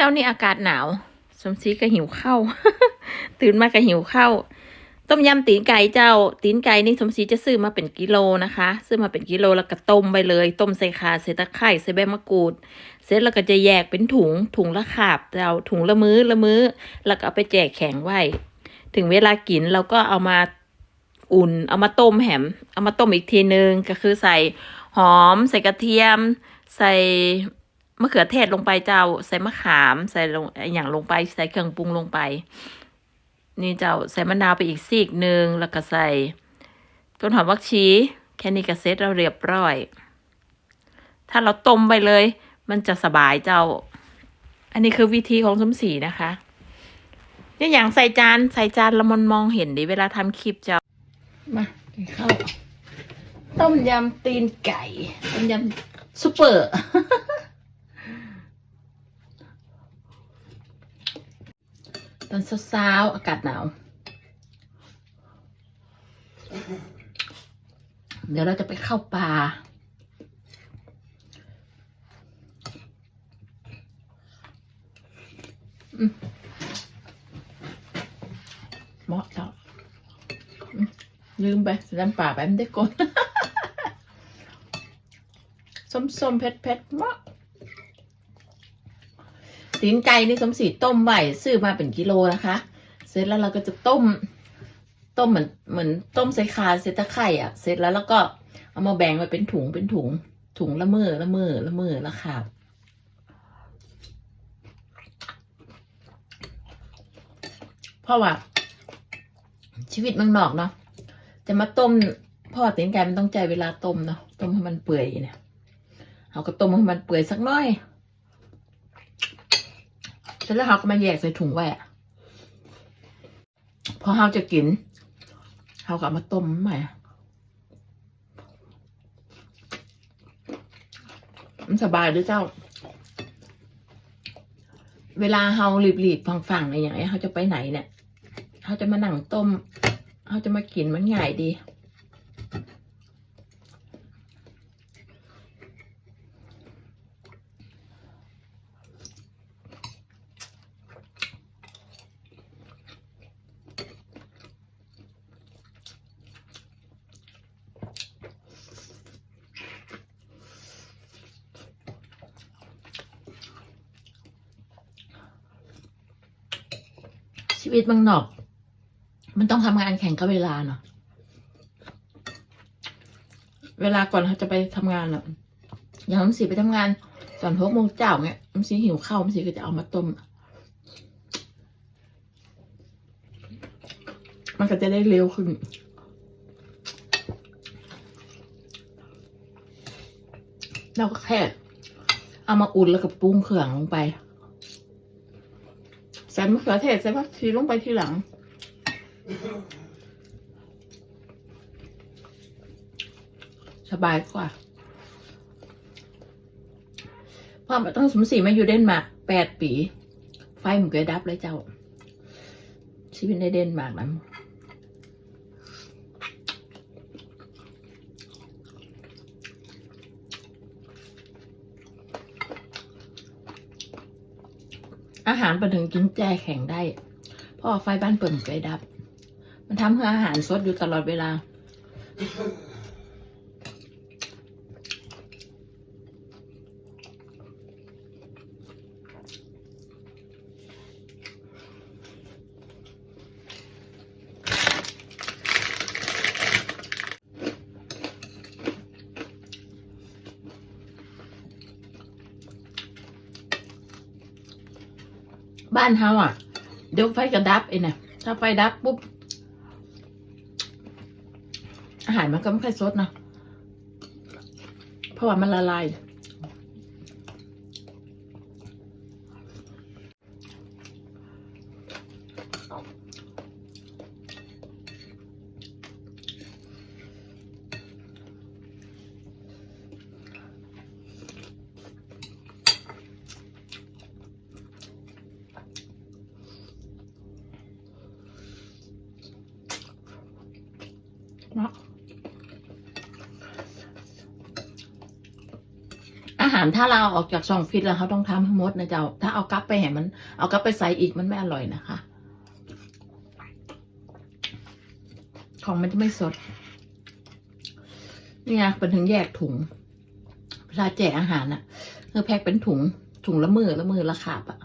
เจ้านี่อากาศหนาว สมศรีก็หิวข้าวตื่นมาก็หิวข้าวต้มยำตีนไก่เจ้า ตีนไก่นี่สมศรีจะซื้อมาเป็นกิโลนะคะ ซื้อมาเป็นกิโลแล้วก็ต้มไปเลย ต้มใส่ขาใส่ตะไคร้ใส่ใบมะกรูด เสร็จแล้วก็จะแยกเป็นถุง ถุงละขาบเจ้าถุงละมือ้อละมื้อ แล้วก็เอาไปแจกแข็งไว้ ถึงเวลากินเราก็เอามาอุ่น เอามาต้มแหม เอามาต้มอีกทีนึงก็คือใส่หอม ใส่กระเทียม ใส่ มะเขือเทศลงไปเจ้า ใส่มะขาม ใส่ลงอย่างลงไป ใส่เครื่องปรุงลงไป นี่เจ้าใส่มะนาวไปอีกซีกหนึ่งแล้วก็ใส่ต้นหอมวักชี แค่นี้ก็เสร็จเราเรียบร้อย ถ้าเราต้มไปเลย มันจะสบายเจ้า อันนี้คือวิธีของสมศรีนะคะเนี่อย่างใส่จานใส่จานละมันมองเห็นดิเวลาทำคลิปเจ้า มากินข้าวต้มยำตีนไก่ ต้มยำซุปเปอร์ ตอนเช้าๆอากาศหนาว เดี๋ยวเราจะไปเข้าป่าเหมาะแล้วอืมลืมไปน้ำป่าไปไม่ได้กดส้มๆเผ็ดๆเหมาะ ตีนไก่นี่สมศรีต้มไว้ซื้อมาเป็นกิโลนะคะ เสร็จแล้วเราก็จะต้ม ต้มเหมือนเหมือนต้มใส่คาใส่ตะไคร่อะ เสร็จแล้วเราก็เอามาแบ่งไว้เป็นถุงเป็นถุง ถุงละเมอละเมอละเมอละขาบเพราะว่า ชีวิตมืองนอกเนาะจะมาต้มพ่อตีนไก่มันต้องใจเวลาต้มเนาะต้มให้มันเปื่อยเนี่ยเราก็ต้มให้มันเปื่อยสักน้อย สร็จแล้วเราก็มาแยกใส่ถุงไว้อะพอเราจะกินเราก็มาต้มใหม่มันสบายด้วยเจ้า เวลาเฮารีบๆฟังๆอะไรอย่างเงี้ยเขาจะไปไหนเนี่ยเขาจะมาหนังต้มเขาจะมากินมันง่ายดี ชีวิตเมืองนอก มันต้องทำงานแข่งกับเวลาเนาะเวลาก่อนเขาจะไปทำงานเนาะอย่างมันสีไปทำงานตอนหกโมงเจ้าเนี่ยมันสีหิวข้าวมันสีก็จะเอามาต้มมันก็จะได้เร็วขึ้นเราก็แค่ เอามาอุ่นแล้วก็ปรุงเครื่องลงไป ส่มะเขือเทศใส่ผักชีลงไปทีหลัง สบายกว่าพ่อมาต้องสมศรีมาอยู่เดนมาร์กแปดปี ไฟหมันเกยดับเลยเจ้า ชีวิตในเดนมาร์กนั้น อาหารไปถึงกินแจแข็งได้พ่อไฟบ้านเปิดหมันเกยดับ มันทำให้อาหารสดอยู่ตลอดเวลา บ้านเฮาอะ เดี๋ยวไฟกระดับเองนะถ้าไฟดับปุ๊บ อาหารมันก็ไม่ค่อยสดเนาะเพราะว่ามันละลาย เนาะารถ้าเราออกจากช่องฟิตแล้วเขาต้องทำให้หมดนะเจ้า ถ้าเอากลับไปแหมมัน เอากลับไปใส่อีกมันไม่อร่อยนะคะ ของมันจะไม่สด นี่ไงเป็นถึงแยกถุงเวลาแจกอาหารอะคือแพ็คเป็นถุงถุงละมือละมือละขาบอะ